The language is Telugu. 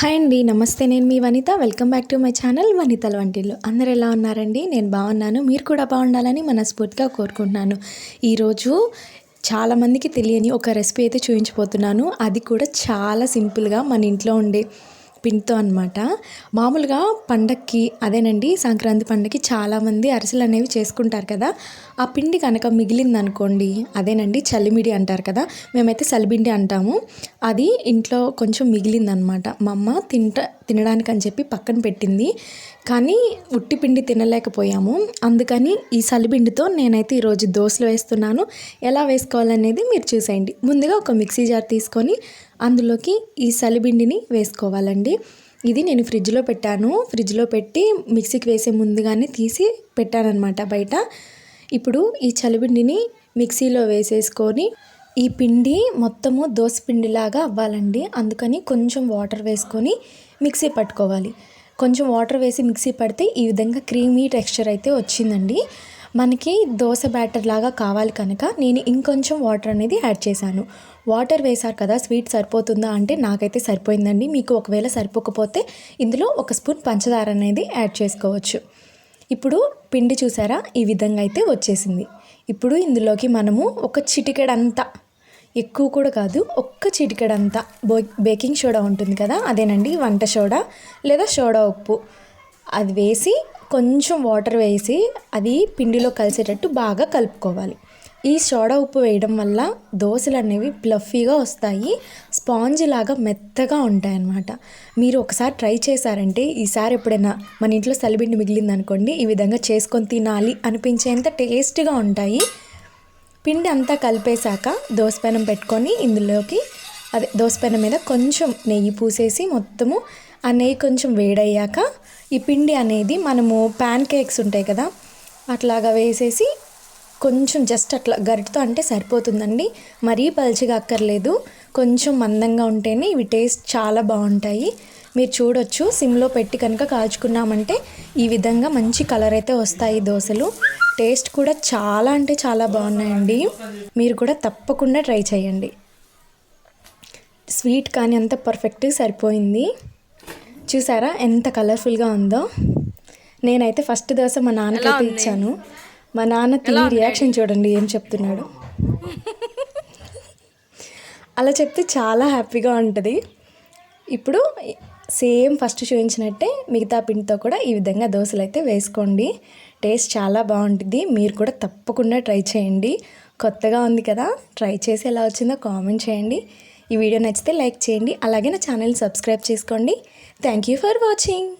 హాయ్ అండి నమస్తే. నేను మీ Vanitha. Welcome back to my channel వనితల వంటిల్లు. అందరు ఎలా ఉన్నారండి? నేను బాగున్నాను. మీరు కూడా బాగుండాలని మనస్ఫూర్తిగా కోరుకుంటున్నాను. ఈరోజు చాలామందికి తెలియని ఒక రెసిపీ అయితే చూపించిపోతున్నాను అది కూడా చాలా సింపుల్గా మన ఇంట్లో ఉండే పిండితో అనమాట మామూలుగా పండక్కి అదేనండి సంక్రాంతి పండగకి చాలామంది అరిసెలు అనేవి చేసుకుంటారు కదా. ఆ పిండి కనుక మిగిలింది అనుకోండి అదేనండి చలిమిడి అంటారు కదా మేమైతే చలిబిండి అంటాము. అది ఇంట్లో కొంచెం మిగిలిందనమాట మా అమ్మ తింట తినడానికి అని చెప్పి పక్కన పెట్టింది. కానీ ఉట్టి పిండి తినలేకపోయాము. అందుకని ఈ సలిపిండితో నేనైతే ఈరోజు దోశలు వేస్తున్నాను. ఎలా వేసుకోవాలనేది మీరు చూసేయండి. ముందుగా ఒక మిక్సీ జార్ తీసుకొని అందులోకి ఈ సలిపిండిని వేసుకోవాలండి. ఇది నేను ఫ్రిడ్జ్లో పెట్టాను. ఫ్రిడ్జ్లో పెట్టి మిక్సీకి వేసే ముందుగానే తీసి పెట్టానమాట బయట. ఇప్పుడు ఈ చలిబిండిని మిక్సీలో వేసేసుకొని ఈ పిండి మొత్తము దోశ పిండిలాగా అవ్వాలండి. అందుకని కొంచెం వాటర్ వేసుకొని మిక్సీ పట్టుకోవాలి. కొంచెం వాటర్ వేసి మిక్సీ పడితే ఈ విధంగా క్రీమీ టెక్స్చర్ అయితే వచ్చిందండి. మనకి దోశ బ్యాటర్ లాగా కావాలి కనుక నేను ఇంకొంచెం వాటర్ అనేది యాడ్ చేశాను. వాటర్ వేశారు కదా స్వీట్ సరిపోతుందా అంటే నాకైతే సరిపోయిందండి. మీకు ఒకవేళ సరిపోకపోతే ఇందులో ఒక స్పూన్ పంచదార అనేది యాడ్ చేసుకోవచ్చు. ఇప్పుడు పిండి చూసారా? ఈ విధంగా అయితే వచ్చేసింది. ఇప్పుడు ఇందులోకి మనము ఒక చిటికెడంతా ఎక్కువ కూడా కాదు ఒక్క చిటికెడంతా. బో బేకింగ్ సోడా ఉంటుంది కదా అదేనండి వంట సోడా లేదా సోడా ఉప్పు. అది వేసి కొంచెం వాటర్ వేసి అది పిండిలో కలిసేటట్టు బాగా కలుపుకోవాలి. ఈ సోడా ఉప్పు వేయడం వల్ల దోశలు అనేవి ప్లఫీగా వస్తాయి స్పాంజ్ లాగా మెత్తగా ఉంటాయి అన్నమాట మీరు ఒకసారి ట్రై చేశారంటే ఈసారి ఎప్పుడైనా మన ఇంట్లో సలిబిండి మిగిలింది అనుకోండి ఈ విధంగా చేసుకొని తినాలి అనిపించేంత టేస్ట్గా ఉంటాయి. పిండి అంతా కలిపేశాక దోసపెనం పెట్టుకొని ఇందులోకి అదే దోసపెనం మీద కొంచెం నెయ్యి పూసేసి మొత్తము ఆ నెయ్యి కొంచెం వేడయ్యాక ఈ పిండి అనేది మనము ప్యాన్ కేక్స్ ఉంటాయి కదా అట్లాగా వేసేసి కొంచెం జస్ట్ అట్లా గరిటతో అంటే సరిపోతుందండి. మరీ పల్చిగా అక్కర్లేదు కొంచెం మందంగా ఉంటేనే ఇవి టేస్ట్ చాలా బాగుంటాయి. మీరు చూడొచ్చు సిమ్లో పెట్టి కనుక కాల్చుకున్నామంటే ఈ విధంగా మంచి కలర్ అయితే వస్తాయి దోశలు. టేస్ట్ కూడా చాలా అంటే చాలా బాగున్నాయండి. మీరు కూడా తప్పకుండా ట్రై చేయండి. స్వీట్ కానీ అంత పర్ఫెక్ట్గా సరిపోయింది. చూసారా ఎంత కలర్ఫుల్గా ఉందో. నేనైతే ఫస్ట్ దోశ మా నాన్నకైతే ఇచ్చాను. మా నాన్న తిని రియాక్షన్ చూడండి ఏం చెప్తున్నాడు. అలా చెప్తే చాలా హ్యాపీగా ఉంటుంది. ఇప్పుడు సేమ్ ఫస్ట్ చూపించినట్టే మిగతా పిండితో కూడా ఈ విధంగా దోశలు అయితే వేసుకోండి. టేస్ట్ చాలా బాగుంటుంది. మీరు కూడా తప్పకుండా ట్రై చేయండి. కొత్తగా ఉంది కదా ట్రై చేసి ఎలా వచ్చిందో కామెంట్ చేయండి. ఈ వీడియో నచ్చితే లైక్ చేయండి. అలాగే నా ఛానల్ సబ్స్క్రైబ్ చేసుకోండి. Thank you for watching.